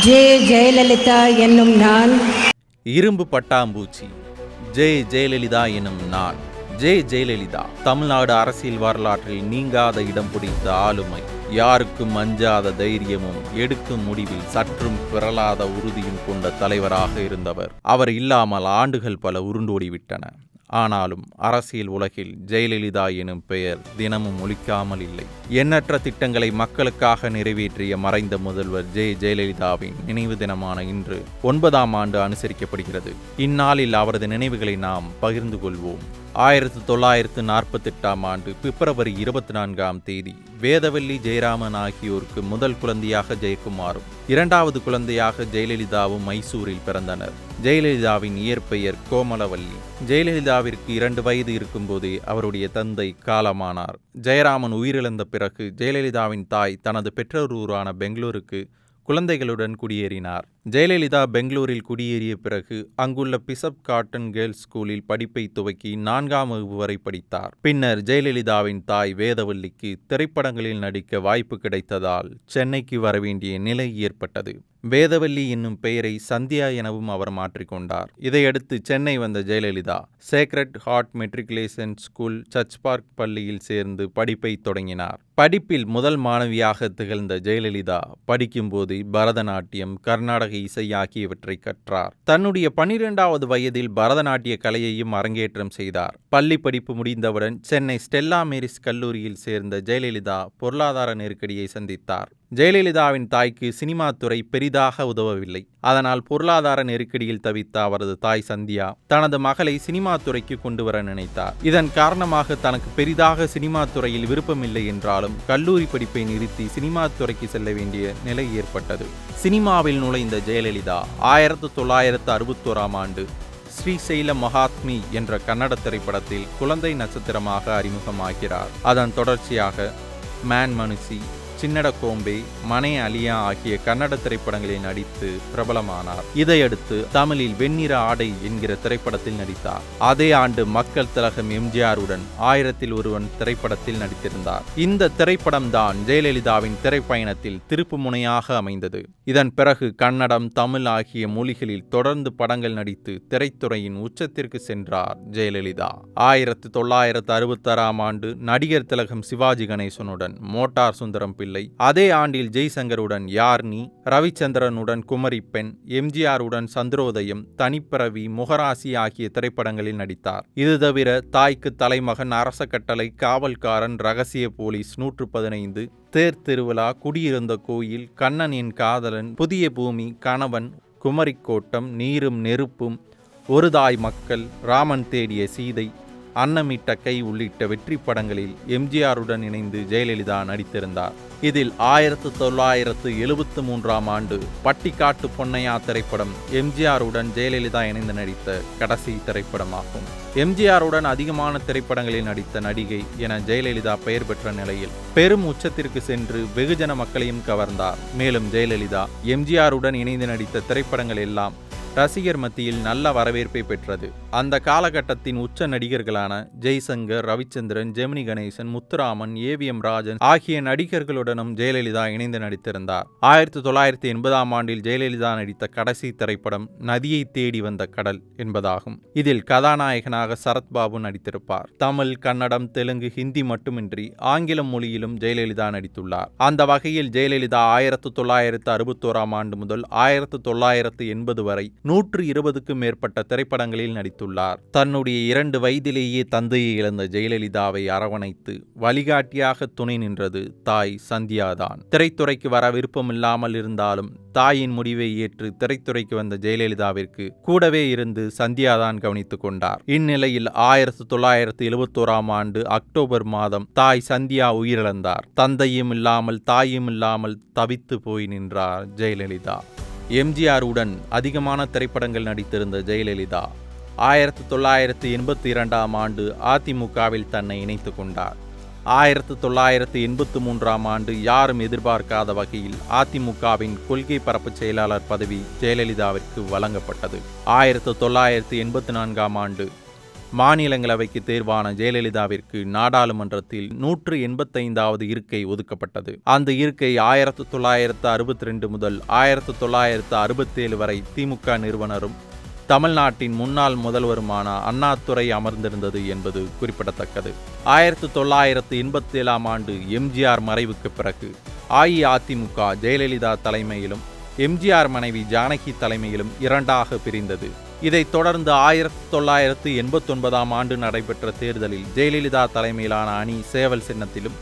J Jayalalithaa என்னும் நான். இரும்பு பட்டாம்பூச்சி. ஜெய் ஜெயலலிதா எனும் நான். ஜெய் ஜெயலலிதா தமிழ்நாடு அரசியல் வரலாற்றில் நீங்காத இடம் பிடித்த ஆளுமை. யாருக்கும் அஞ்சாத தைரியமும் எடுக்கும் முடிவில் சற்றும் பிறலாத உறுதியும் கொண்ட தலைவராக இருந்தவர். அவர் இல்லாமல் ஆண்டுகள் பல உருண்டோடிவிட்டன. ஆனாலும் அரசியல் உலகில் ஜெயலலிதா எனும் பெயர் தினமும் ஒழிக்காமல் இல்லை. எண்ணற்ற திட்டங்களை மக்களுக்காக நிறைவேற்றிய மறைந்த முதல்வர் ஜெ. ஜெயலலிதாவின் நினைவு தினமான இன்று ஒன்பதாம் ஆண்டு அனுசரிக்கப்படுகிறது. இந்நாளில் அவரது நினைவுகளை நாம் பகிர்ந்து கொள்வோம். ஆயிரத்தி தொள்ளாயிரத்து நாற்பத்தெட்டாம் ஆண்டு பிப்ரவரி இருபத்தி நான்காம் தேதி வேதவல்லி ஜெயராமன் ஆகியோருக்கு முதல் குழந்தையாக ஜெயக்குமாரும் இரண்டாவது குழந்தையாக ஜெயலலிதாவும் மைசூரில் பிறந்தனர். ஜெயலலிதாவின் இயற்பெயர் கோமலவல்லி. ஜெயலலிதாவிற்கு இரண்டு வயது இருக்கும்போதே அவருடைய தந்தை காலமானார். ஜெயராமன் உயிரிழந்த பிறகு ஜெயலலிதாவின் தாய் தனது பெற்றோர் ஊரான பெங்களூருக்கு குழந்தைகளுடன் குடியேறினார். ஜெயலலிதா பெங்களூரில் குடியேறிய பிறகு அங்குள்ள பிசப் காட்டன் கேர்ள்ஸ் ஸ்கூலில் படிப்பை துவக்கி நான்காம் வகுப்பு வரை படித்தார். பின்னர் ஜெயலலிதாவின் தாய் வேதவல்லிக்கு திரைப்படங்களில் நடிக்க வாய்ப்பு கிடைத்ததால் சென்னைக்கு வரவேண்டிய நிலை ஏற்பட்டது. வேதவல்லி என்னும் பெயரை சந்தியா எனவும் அவர் மாற்றிக்கொண்டார். இதையடுத்து சென்னை வந்த Jayalalithaa sacred heart matriculation school church park பள்ளியில் சேர்ந்து படிப்பை தொடங்கினார். படிப்பில் முதல் மாணவியாக திகழ்ந்த ஜெயலலிதா படிக்கும்போது பரதநாட்டியம் கர்நாடக இசை ஆகியவற்றை கற்றார். தன்னுடைய பனிரெண்டாவது வயதில் பரதநாட்டிய கலையையும் அரங்கேற்றம் செய்தார். பள்ளி படிப்பு முடிந்தவுடன் சென்னை ஸ்டெல்லா மேரிஸ் கல்லூரியில் சேர்ந்த ஜெயலலிதா பொருளாதார நெருக்கடியை சந்தித்தார். ஜெயலலிதாவின் தாய்க்கு சினிமா துறை பெரிதாக உதவவில்லை. அதனால் பொருளாதார நெருக்கடியில் தவித்த அவரது தாய் சந்தியா தனது மகளை சினிமா துறைக்கு கொண்டு வர நினைத்தார். இதன் காரணமாக தனக்கு பெரிதாக சினிமா துறையில் விருப்பமில்லை என்றாலும் கல்லூரி படிப்பை நிறுத்தி சினிமா துறைக்கு செல்ல வேண்டிய நிலை ஏற்பட்டது. சினிமாவில் நுழைந்த ஜெயலலிதா ஆயிரத்து தொள்ளாயிரத்து அறுபத்தோராம் ஆண்டு ஸ்ரீசைல மகாத்மி என்ற கன்னட திரைப்படத்தில் குழந்தை நட்சத்திரமாக அறிமுகமாகிறார். அதன் தொடர்ச்சியாக மேன் மனுஷி சின்னட கோம்பே மனே அலியா ஆகிய கன்னட திரைப்படங்களில் நடித்து பிரபலமானார். இதையடுத்து தமிழில் வெண்ணிற ஆடை என்கிற திரைப்படத்தில் நடித்தார். அதே ஆண்டு மக்கள் திலகம் எம்ஜிஆருடன் ஆயிரத்தில் ஒருவன் திரைப்படத்தில் நடித்திருந்தார். இந்த திரைப்படம் தான் ஜெயலலிதாவின் திரைப்பயணத்தில் திருப்பு முனையாக அமைந்தது. இதன் பிறகு கன்னடம் தமிழ் ஆகிய மொழிகளில் தொடர்ந்து படங்கள் நடித்து திரைத்துறையின் உச்சத்திற்கு சென்றார் ஜெயலலிதா. ஆயிரத்து தொள்ளாயிரத்து அறுபத்தாறாம் ஆண்டு நடிகர் திலகம் சிவாஜி கணேசனுடன் மோட்டார் சுந்தரம் பிள்ளை அதே ஆண்டில் ஜெய்சங்கருடன் யார்னி ரவிச்சந்திரனுடன் குமரி பெண் எம்ஜிஆருடன் சந்திரோதயம் தனிப்பிறவி முகராசி ஆகிய திரைப்படங்களில் நடித்தார். இது தவிர தாய்க்கு தலைமகன் அரச கட்டளை காவல்காரன் ரகசிய போலீஸ் நூற்று பதினைந்து தேர் திருவிழா குடியிருந்த கோயில் கண்ணனின் காதலன் புதிய பூமி கணவன் குமரிக்கோட்டம் நீரும் நெருப்பும் ஒரு தாய் மக்கள் ராமன் தேடிய சீதை அன்னமிட்ட கை உள்ளிட்ட வெற்றி படங்களில் எம்ஜிஆருடன் இணைந்து ஜெயலலிதா நடித்திருந்தார். இதில் ஆயிரத்து தொள்ளாயிரத்து எழுபத்து மூன்றாம் ஆண்டு பட்டிக்காட்டு பொன்னையா திரைப்படம் எம்ஜிஆருடன் ஜெயலலிதா இணைந்து நடித்த கடைசி திரைப்படமாகும். எம்ஜிஆருடன் அதிகமான திரைப்படங்களில் நடித்த நடிகை என ஜெயலலிதா பெயர் பெற்ற நிலையில் பெரும் உச்சத்திற்கு சென்று வெகுஜன மக்களையும் கவர்ந்தார். மேலும் ஜெயலலிதா எம்ஜிஆருடன் இணைந்து நடித்த திரைப்படங்கள் எல்லாம் ரசிகர் மத்தியில் நல்ல வரவேற்பை பெற்றது. அந்த காலகட்டத்தின் உச்ச நடிகர்களான ஜெய்சங்கர் ரவிச்சந்திரன் ஜெமினி கணேசன் முத்துராமன் ஏவிஎம் ராஜன் ஆகிய நடிகர்களுடனும் ஜெயலலிதா இணைந்து நடித்திருந்தார். ஆயிரத்தி தொள்ளாயிரத்தி எண்பதாம் ஆண்டில் ஜெயலலிதா நடித்த கடைசி திரைப்படம் நதியை தேடி வந்த கடல் என்பதாகும். இதில் கதாநாயகனாக சரத்பாபு நடித்திருப்பார். தமிழ் கன்னடம் தெலுங்கு ஹிந்தி மட்டுமின்றி ஆங்கிலம் மொழியிலும் ஜெயலலிதா நடித்துள்ளார். அந்த வகையில் ஜெயலலிதா ஆயிரத்து தொள்ளாயிரத்து அறுபத்தோராம் ஆண்டு முதல் ஆயிரத்து தொள்ளாயிரத்து எண்பது வரை நூற்று இருபதுக்கும் மேற்பட்ட திரைப்படங்களில் நடித்து தெரிவித்துள்ளார் தன்னுடைய இரண்டு வயதிலேயே தந்தையை இழந்த ஜெயலலிதாவை அரவணைத்து வழிகாட்டியாக துணை நின்றது தாய் சந்தியாதான். திரைத்துறைக்கு வர விருப்பமில்லாமல் இருந்தாலும் தாயின் முடிவை ஏற்று திரைத்துறைக்கு வந்த ஜெயலலிதாவிற்கு கூடவே இருந்து சந்தியாதான் கவனித்துக் கொண்டார். இந்நிலையில் ஆயிரத்தி தொள்ளாயிரத்தி எழுபத்தோராம் ஆண்டு அக்டோபர் மாதம் தாய் சந்தியா உயிரிழந்தார். தந்தையும் இல்லாமல் தாயும் இல்லாமல் தவித்து போய் நின்றார் ஜெயலலிதா. எம்ஜிஆருடன் அதிகமான திரைப்படங்கள் நடித்திருந்த ஜெயலலிதா ஆயிரத்தி தொள்ளாயிரத்து எண்பத்தி இரண்டாம் ஆண்டு அதிமுகவில் தன்னை இணைத்து கொண்டார். ஆயிரத்து தொள்ளாயிரத்து எண்பத்து மூன்றாம் ஆண்டு யாரும் எதிர்பார்க்காத வகையில் அதிமுகவின் கொள்கை பரப்பு செயலாளர் பதவி ஜெயலலிதாவிற்கு வழங்கப்பட்டது. ஆயிரத்து தொள்ளாயிரத்து எண்பத்தி நான்காம் ஆண்டு மாநிலங்களவைக்கு தேர்வான ஜெயலலிதாவிற்கு நாடாளுமன்றத்தில் நூற்று எண்பத்தைந்தாவது இருக்கை ஒதுக்கப்பட்டது. அந்த இருக்கை ஆயிரத்து தொள்ளாயிரத்து அறுபத்தி ரெண்டு முதல் ஆயிரத்து தொள்ளாயிரத்து அறுபத்தேழு வரை திமுக நிறுவனரும் தமிழ்நாட்டின் முன்னாள் முதல்வருமான அண்ணாதுரை அமர்ந்திருந்தது என்பது குறிப்பிடத்தக்கது. ஆயிரத்து தொள்ளாயிரத்து எண்பத்தி ஏழாம் ஆண்டு எம்ஜிஆர் மறைவுக்கு பிறகு அஇஅதிமுக ஜெயலலிதா தலைமையிலும் எம்ஜிஆர் மனைவி ஜானகி தலைமையிலும் இரண்டாக பிரிந்தது. இதைத் தொடர்ந்து ஆயிரத்தி தொள்ளாயிரத்து எண்பத்தொன்பதாம் ஆண்டு நடைபெற்ற தேர்தலில் ஜெயலலிதா தலைமையிலான அணி சேவல் சின்னத்திலும்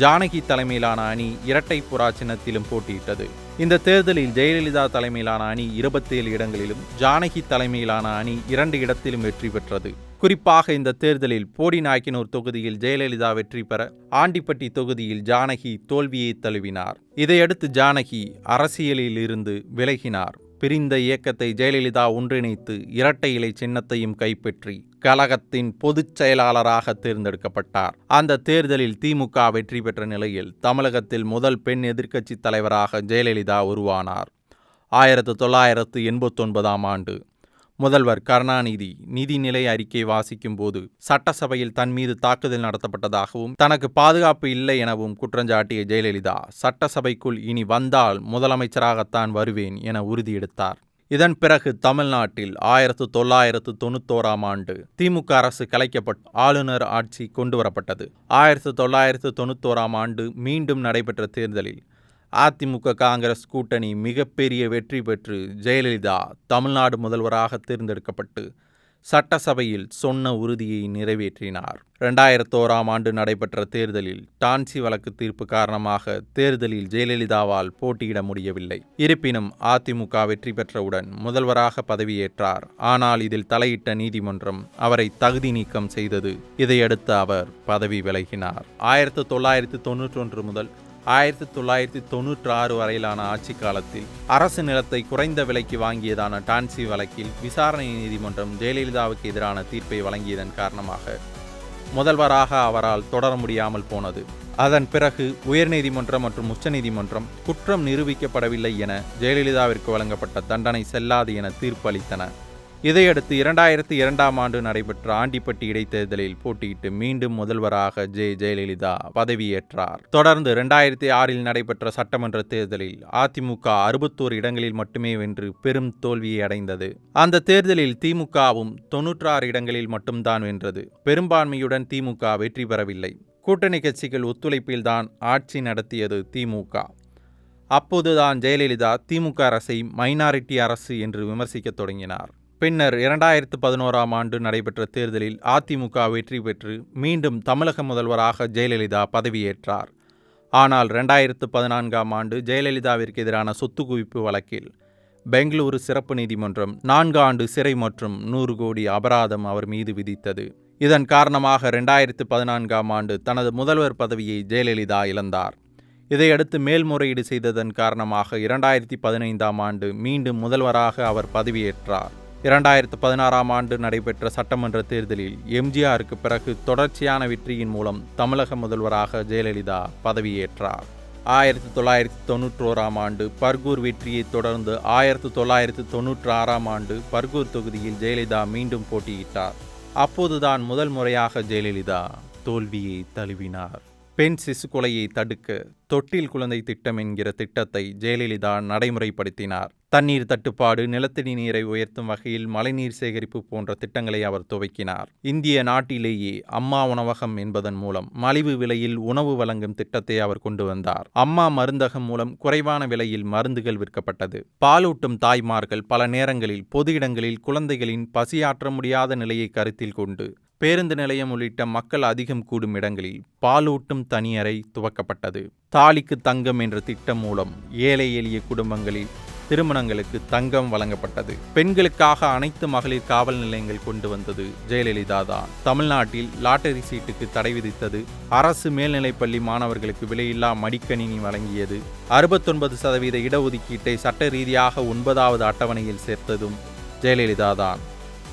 ஜானகி தலைமையிலான அணி இரட்டை புறா சின்னத்திலும் போட்டியிட்டது. இந்த தேர்தலில் ஜெயலலிதா தலைமையிலான அணி இருபத்தேழு இடங்களிலும் ஜானகி தலைமையிலான அணி இரண்டு இடத்திலும் வெற்றி பெற்றது. குறிப்பாக இந்த தேர்தலில் போடி நாயக்கனூர் தொகுதியில் ஜெயலலிதா வெற்றி பெற ஆண்டிப்பட்டி தொகுதியில் ஜானகி தோல்வியை தழுவினார். இதையடுத்து ஜானகி அரசியலில் இருந்து விலகினார். பிரிந்த இயக்கத்தை ஜெயலலிதா ஒன்றிணைத்து இரட்டை இலை சின்னத்தையும் கைப்பற்றி கழகத்தின் பொதுச் செயலாளராக தேர்ந்தெடுக்கப்பட்டார். அந்த தேர்தலில் திமுக வெற்றி பெற்ற நிலையில் தமிழகத்தில் முதல் பெண் எதிர்க்கட்சி தலைவராக ஜெயலலிதா உருவானார். ஆயிரத்து தொள்ளாயிரத்து எண்பத்தொன்பதாம் ஆண்டு. முதல்வர் கருணாநிதி நிதிநிலை அறிக்கை வாசிக்கும் போது சட்டசபையில் தன் மீது தாக்குதல் நடத்தப்பட்டதாகவும் தனக்கு பாதுகாப்பு இல்லை எனவும் குற்றஞ்சாட்டிய ஜெயலலிதா சட்டசபைக்குள் இனி வந்தால் முதலமைச்சராகத்தான் வருவேன் என உறுதியெடுத்தார். இதன் பிறகு தமிழ்நாட்டில் ஆயிரத்து தொள்ளாயிரத்து தொண்ணூத்தோராம் ஆண்டு திமுக அரசு கலைக்கப்பட்டு ஆளுநர் ஆட்சி கொண்டுவரப்பட்டது. ஆயிரத்து தொள்ளாயிரத்து தொண்ணூத்தோராம் ஆண்டு மீண்டும் நடைபெற்ற தேர்தலில் அதிமுக காங்கிரஸ் கூட்டணி மிகப்பெரிய வெற்றி பெற்று ஜெயலலிதா தமிழ்நாடு முதல்வராக தேர்ந்தெடுக்கப்பட்டு சட்டசபையில் சொன்ன உறுதியை நிறைவேற்றினார். இரண்டாயிரத்தோராம் ஆண்டு நடைபெற்ற தேர்தலில் டான்சி வழக்கு தீர்ப்பு காரணமாக தேர்தலில் ஜெயலலிதாவால் போட்டியிட முடியவில்லை. இருப்பினும் அதிமுக வெற்றி பெற்றவுடன் முதல்வராக பதவியேற்றார். ஆனால் இதில் தலையிட்ட நீதிமன்றம் அவரை தகுதி நீக்கம் செய்தது. இதையடுத்து அவர் பதவி விலகினார். ஆயிரத்து தொள்ளாயிரத்து தொன்னூற்றொன்று முதல் ஆயிரத்தி தொள்ளாயிரத்தி தொண்ணூற்றி ஆறு வரையிலான ஆட்சி காலத்தில் அரசு நிலத்தை குறைந்த விலைக்கு வாங்கியதான டான்சி வழக்கில் விசாரணை நீதிமன்றம் ஜெயலலிதாவுக்கு எதிரான தீர்ப்பை வழங்கியதன் காரணமாக முதல்வராக அவரால் தொடர முடியாமல் போனது. அதன் பிறகு உயர்நீதிமன்றம் மற்றும் உச்சநீதிமன்றம் குற்றம் நிரூபிக்கப்படவில்லை என ஜெயலலிதாவிற்கு வழங்கப்பட்ட தண்டனை செல்லாது என தீர்ப்பு அளித்தன இதையடுத்து இரண்டாயிரத்தி இரண்டாம் ஆண்டு நடைபெற்ற ஆண்டிப்பட்டி இடைத்தேர்தலில் போட்டியிட்டு மீண்டும் முதல்வராக ஜெ. ஜெயலலிதா பதவியேற்றார். தொடர்ந்து இரண்டாயிரத்தி ஆறில் நடைபெற்ற சட்டமன்ற தேர்தலில் அதிமுக அறுபத்தோரு இடங்களில் மட்டுமே வென்று பெரும் தோல்வியை அடைந்தது. அந்த தேர்தலில் திமுகவும் தொன்னூற்றாறு இடங்களில் மட்டும்தான் வென்றது. பெரும்பான்மையுடன் திமுக வெற்றி பெறவில்லை. கூட்டணி கட்சிகள் ஒத்துழைப்பில்தான் ஆட்சி நடத்தியது திமுக. அப்போதுதான் ஜெயலலிதா திமுக அரசை மைனாரிட்டி அரசு என்று விமர்சிக்கத் தொடங்கினார். பின்னர் இரண்டாயிரத்து பதினோராம் ஆண்டு நடைபெற்ற தேர்தலில் அதிமுக வெற்றி பெற்று மீண்டும் தமிழக முதல்வராக ஜெயலலிதா பதவியேற்றார். ஆனால் ரெண்டாயிரத்து பதினான்காம் ஆண்டு ஜெயலலிதாவிற்கு எதிரான சொத்து குவிப்பு வழக்கில் பெங்களூரு சிறப்பு நீதிமன்றம் நான்கு ஆண்டு சிறை மற்றும் நூறு கோடி அபராதம் அவர் மீது விதித்தது. இதன் காரணமாக ரெண்டாயிரத்து பதினான்காம் ஆண்டு தனது முதல்வர் பதவியை ஜெயலலிதா இழந்தார். இதையடுத்து மேல்முறையீடு செய்ததன் காரணமாக இரண்டாயிரத்தி பதினைந்தாம் ஆண்டு மீண்டும் முதல்வராக அவர் பதவியேற்றார். இரண்டாயிரத்து பதினாறாம் ஆண்டு நடைபெற்ற சட்டமன்ற தேர்தலில் எம்ஜிஆருக்கு பிறகு தொடர்ச்சியான வெற்றியின் மூலம் தமிழக முதல்வராக ஜெயலலிதா பதவியேற்றார். ஆயிரத்தி தொள்ளாயிரத்தி தொன்னூற்றோராம் ஆண்டு பர்கூர் வெற்றியைத் தொடர்ந்து ஆயிரத்தி தொள்ளாயிரத்தி தொண்ணூற்றி ஆறாம் ஆண்டு பர்கூர் தொகுதியில் ஜெயலலிதா மீண்டும் போட்டியிட்டார். அப்போதுதான் முதல் முறையாக ஜெயலலிதா தோல்வியை தழுவினார். பெண் சிசு கொலையை தடுக்க தொட்டில் குழந்தை திட்டம் என்கிற திட்டத்தை ஜெயலலிதா நடைமுறைப்படுத்தினார். தண்ணீர் தட்டுப்பாடு நிலத்தடி நீரை உயர்த்தும் வகையில் மழைநீர் சேகரிப்பு போன்ற திட்டங்களை அவர் துவக்கினார். இந்திய நாட்டிலேயே அம்மா உணவகம் என்பதன் மூலம் மலிவு விலையில் உணவு வழங்கும் திட்டத்தை அவர் கொண்டு வந்தார். அம்மா மருந்தகம் மூலம் குறைவான விலையில் மருந்துகள் விற்கப்பட்டது. பாலூட்டும் தாய்மார்கள் பல நேரங்களில் பொது இடங்களில் குழந்தைகளின் பசியாற்ற முடியாத நிலையை கருத்தில் கொண்டு பேருந்து நிலையம் உள்ளிட்ட மக்கள் அதிகம் கூடும் இடங்களில் பாலூட்டும் தனியறை துவக்கப்பட்டது. தாலிக்கு தங்கம் என்ற திட்டம் மூலம் ஏழை எளிய குடும்பங்களில் திருமணங்களுக்கு தங்கம் வழங்கப்பட்டது. பெண்களுக்காக அனைத்து மகளிர் காவல் நிலையங்கள் கொண்டு வந்தது ஜெயலலிதா தான். தமிழ்நாட்டில் லாட்டரி சீட்டுக்கு தடை விதித்தது அரசு மேல்நிலைப்பள்ளி மாணவர்களுக்கு விலையில்லா மடிக்கணினி வழங்கியது. அறுபத்தொன்பது சதவீத இடஒதுக்கீட்டை சட்ட ரீதியாக ஒன்பதாவது அட்டவணையில் சேர்த்ததும் ஜெயலலிதா தான்.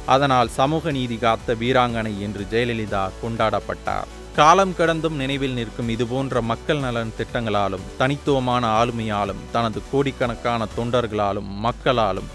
அதனால் சமூக நீதி காத்த வீராங்கனை என்று ஜெயலலிதா கொண்டாடப்பட்டார். காலம் கடந்தும் நினைவில் நிற்கும் இதுபோன்ற மக்கள் நலன் திட்டங்களாலும் தனித்துவமான ஆளுமையாலும் தனது கோடிக்கணக்கான தொண்டர்களாலும் மக்களாலும்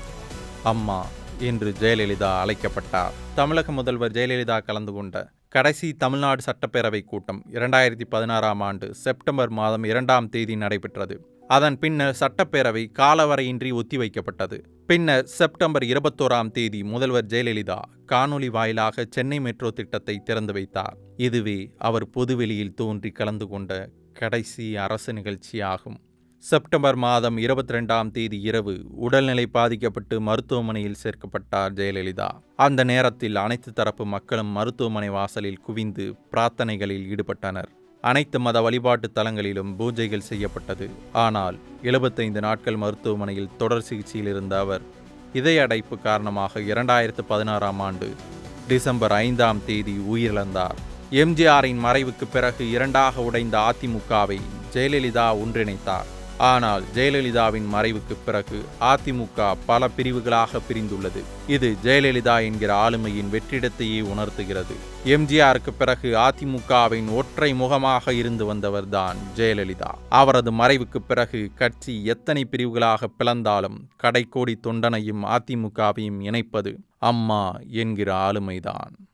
அம்மா என்று ஜெயலலிதா அழைக்கப்பட்டார். தமிழக முதல்வர் ஜெயலலிதா கலந்து கொண்ட கடைசி தமிழ்நாடு சட்டப்பேரவை கூட்டம் இரண்டாயிரத்தி பதினாறாம் ஆண்டு செப்டம்பர் மாதம் இரண்டாம் தேதி நடைபெற்றது. அதன் பின்னர் சட்டப்பேரவை காலவரையின்றி ஒத்திவைக்கப்பட்டது. பின்னர் செப்டம்பர் இருபத்தோராம் தேதி முதல்வர் ஜெயலலிதா காணொலி வாயிலாக சென்னை மெட்ரோ திட்டத்தை திறந்து வைத்தார். இதுவே அவர் பொதுவெளியில் தோன்றி கலந்து கொண்ட கடைசி அரசு நிகழ்ச்சியாகும். செப்டம்பர் மாதம் இருபத்தி ரெண்டாம் தேதி இரவு உடல்நிலை பாதிக்கப்பட்டு மருத்துவமனையில் சேர்க்கப்பட்டார் ஜெயலலிதா. அந்த நேரத்தில் அனைத்து தரப்பு மக்களும் மருத்துவமனை வாசலில் குவிந்து பிரார்த்தனைகளில் ஈடுபட்டனர். அனைத்து மத வழிபாட்டு தலங்களிலும் பூஜைகள் செய்யப்பட்டது. ஆனால் எழுபத்தைந்து நாட்கள் மருத்துவமனையில் தொடர் சிகிச்சையில் இருந்த அவர் இதய அடைப்பு காரணமாக இரண்டாயிரத்து பதினாறாம் ஆண்டு டிசம்பர் ஐந்தாம் தேதி உயிரிழந்தார். எம்ஜிஆரின் மறைவுக்கு பிறகு இரண்டாக உடைந்த அதிமுகவை ஜெயலலிதா ஒன்றிணைத்தார். ஆனால் ஜெயலலிதாவின் மறைவுக்கு பிறகு அதிமுக பல பிரிவுகளாக பிரிந்துள்ளது. இது ஜெயலலிதா என்கிற ஆளுமையின் வெற்றிடத்தையே உணர்த்துகிறது. எம்ஜிஆருக்கு பிறகு அதிமுகவின் ஒற்றை முகமாக இருந்து வந்தவர்தான் ஜெயலலிதா. அவரது மறைவுக்கு பிறகு கட்சி எத்தனை பிரிவுகளாக பிளந்தாலும் கடைக்கோடி தொண்டனையும் அதிமுகவையும் இணைப்பது அம்மா என்கிற ஆளுமைதான்.